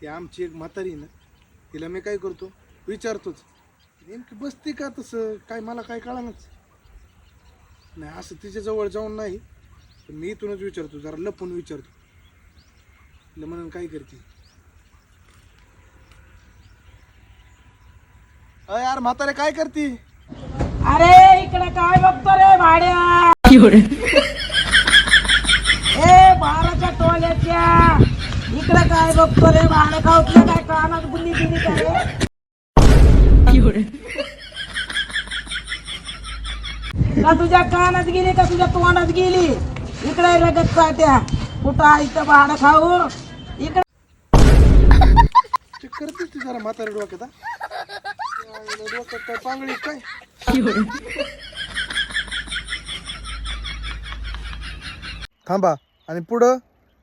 ती आमची एक म्हातारी ना तिला मी काय करतो विचारतोच. नेमकी बसते का तसं? काय मला काय कळानच नाही असं तिच्याजवळ जाऊन नाही. पण मी इथूनच विचारतो जरा लपून विचारतो. तिला म्हणून काय करते? अय यार म्हातारे काय करते? अरे इकडे काय बघतो रे भाड्या? ए बाराच्या टोल्याच्या. इकडे काय बघतो रे? भाडे खाऊतले काय कानात बुंदी दिली का रे? का तुझ्या कानात गेली का तुझ्या तोंडात गेली? इकडे रगत काट्या कुठं आहे इथं भाडं खाऊ? इकडे चेक करतेच ती जरा म्हातारे डोक्यात हा? डोक्यात काय पांगळी काय? थांबा. आणि पुढं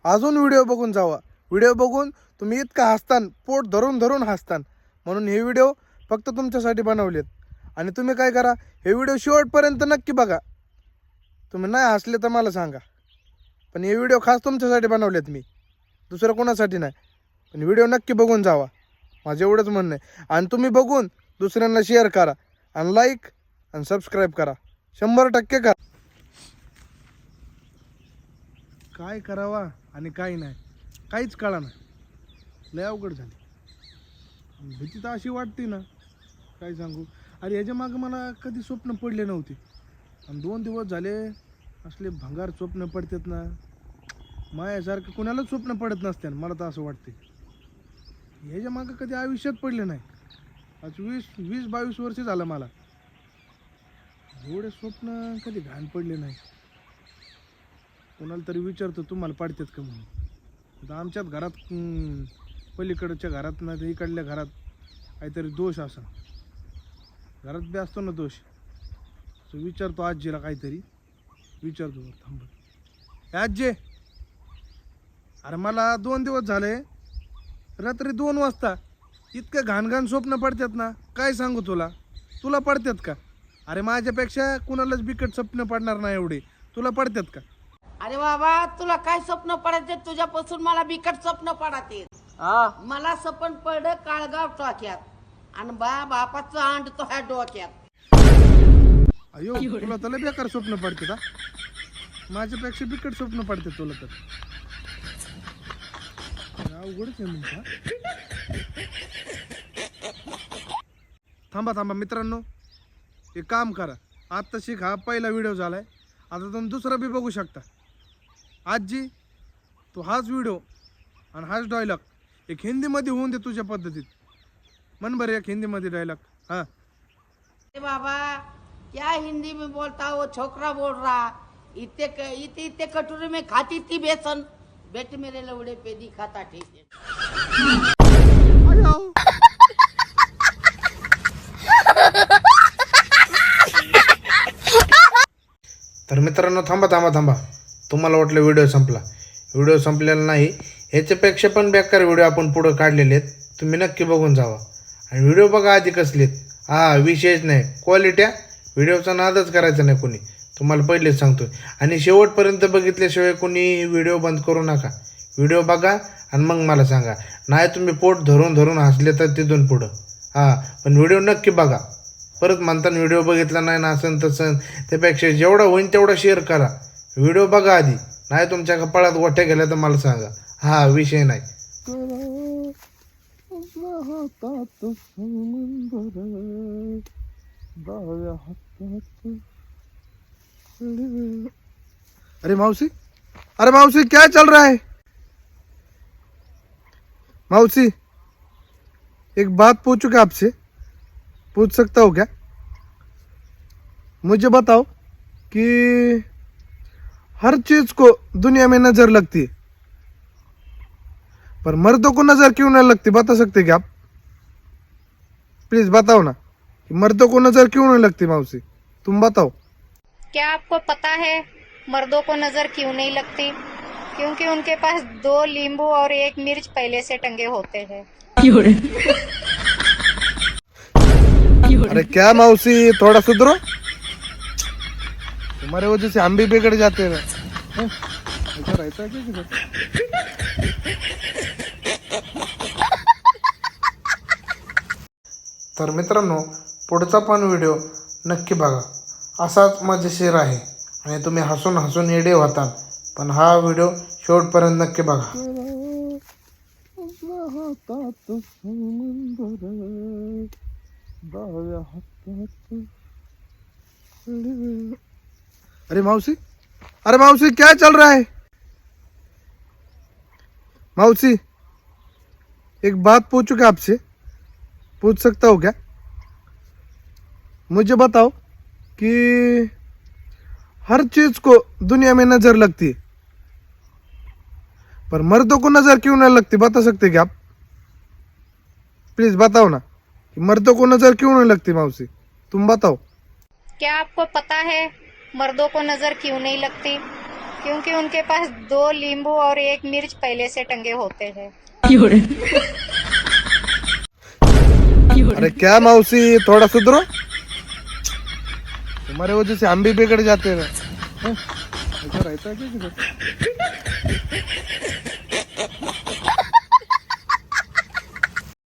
अजून व्हिडिओ बघून जावा. व्हिडिओ बघून तुम्ही इतका हसतान पोट धरून धरून हसतान. म्हणून हे व्हिडिओ फक्त तुमच्यासाठी बनवलेत. आणि तुम्ही काय करा हे व्हिडिओ शेवटपर्यंत नक्की बघा. तुम्ही नाही हसले तर मला सांगा. पण हे व्हिडिओ खास तुमच्यासाठी बनवलेत मी. दुसरं कोणासाठी नाही. पण व्हिडिओ नक्की बघून जावा. माझं एवढंच म्हणणं आहे. आणि तुम्ही बघून दुसऱ्यांना शेअर करा. आणि लाईक आणि सबस्क्राईब करा. शंभर टक्के करा. काय करावा आणि काय नाही. काहीच कळा ना. लय अवघड झाली. भीती तर अशी वाटते ना. काय सांगू? अरे याच्या मागं मला कधी स्वप्न पडले नव्हते. आणि दोन दिवस झाले असले भंगार स्वप्न पडतात ना. मायासारखं कुणालाच स्वप्न पडत नसते मला तर असं वाटते. ह्याच्या मागं कधी आयुष्यात पडले नाही. आज वीस वीस बावीस वर्ष झालं मला. एवढे स्वप्न कधी घाण पडले नाही. कोणाला तरी विचारतो तुम्हाला पाडतात का म्हणून? आता आमच्याच घरात पलीकडच्या घरात ना तर इकडल्या घरात काहीतरी दोष असा घरात बी असतो ना दोष. सो विचारतो आजीला काहीतरी. विचारतो बरं, थांब बरं. ए आजी! अरे मला दोन दिवस झाले. रात्री दोन वाजता इतकं घाण घाण स्वप्न पडतात ना काय सांगू तुला? तुला पडतात का? अरे माझ्यापेक्षा कुणालाच बिकट स्वप्न पडणार नाही एवढे. तुला पडतात का? अरे बाबा तुला काय स्वप्न पडायचे? तुझ्यापासून मला बिकट स्वप्न पडाते. मला सपन पड काळगाव टोक्यात. आणि बा बापाचं अंड तो ह्या डोक्यात. अयो तुला त्याला बेकार स्वप्न पडते का माझ्यापेक्षा बिकट स्वप्न पडते तुला तर. अरे अवघडच आहे मग हा. थांबा थांबा मित्रांनो. एक काम करा. आत्ता शिक हा पहिला व्हिडिओ झालाय. आता तुम्ही दुसरा बी बघू शकता. आजी तो हाच व्हिडिओ आणि हाच डायलॉग एक हिंदीमध्ये होऊन दे तुझ्या पद्धतीत. म्हण बरं एक हिंदीमध्ये डायलॉग हां. अरे बाबा क्या हिंदी में बोलता वो छोकरा बोल रहा इतने क- इतने इतने कटोरे में खाती थी बेसन. बेटे मेरे लवड़े पे दिखाता ठीक है. तर मित्रांनो थांबा थांबा थांबा. तुम्हाला वाटलं व्हिडिओ संपला. व्हिडिओ संपलेला नाही. ह्याच्यापेक्षा पण बेकार व्हिडिओ आपण पुढं काढलेले आहेत. तुम्ही नक्की बघून जावा. आणि व्हिडिओ बघा आधी कसलेत हा विशेष नाही. क्वालिट्या व्हिडिओचा नादच करायचा नाही कोणी. तुम्हाला पहिलेच सांगतो आणि शेवटपर्यंत बघितल्याशिवाय कोणी व्हिडिओ बंद करू नका. व्हिडिओ बघा आणि मग मला सांगा. नाही तुम्ही पोट धरून धरून हसले तर तिथून पुढं. हां पण व्हिडिओ नक्की बघा. परत म्हणताना व्हिडिओ बघितला नाही ना असं तसं. त्यापेक्षा जेवढा होईन तेवढा शेअर करा. व्हिडिओ बघा आधी. नाही तुमच्या कपाळात गोठ्या गेल्या तर मला सांगा. हा विषय नाही. अरे मावशी अरे मावशी क्या चल रहा है? मावशी एक बात पूछू क्या आपसे? पूछ सकता हूँ क्या? मुझे बताओ कि हर चीज़ को दुनिया में नज़र लगती है। पर मर्दों को नज़र क्यों नहीं लगती? बता सकते क्या आप? प्लीज़ बताओ ना कि मर्दों को नज़र क्यों नहीं लगती मौसी तुम बताओ। क्या आपको पता है मर्दों को नज़र क्यों नहीं लगती? क्योंकि उनके पास दो नींबू और एक मिर्च पहले से टंगे होते हैं। अरे क्या मौसी थोड़ा सुधरो। तुम्हारे वजह से हम भी बिगड़ जाते हैं. ऐसा रहता है क्या तर मित्रांनो पुढचा पण व्हिडिओ नक्की बघा. असाच मजेशीर आहे. आणि तुम्ही हसून हसून येडे होता पण हा व्हिडिओ शेवटपर्यंत नक्की बघा. अरे मौसी अरे मौसी क्या चल रहा है? मौसी एक बात पूछू क्या आपसे? पूछ सकता हूँ क्या? मुझे बताओ कि हर चीज़ को दुनिया में नज़र लगती है। पर मर्दों को नज़र क्यों नहीं लगती? बता सकते क्या आप? प्लीज़ बताओ ना, कि मर्दों को नज़र क्यों नहीं लगती मौसी तुम बताओ। क्या आपको पता है मर्दों को नज़र क्यों नहीं लगती क्योंकि उनके पास दो नींबू और एक मिर्च पहले से टंगे होते हैं अरे क्या मौसी थोड़ा सुधरो तुम्हारे वजह से हम भी बिगड़ जाते हैं हैं? ऐसा रहता है क्या?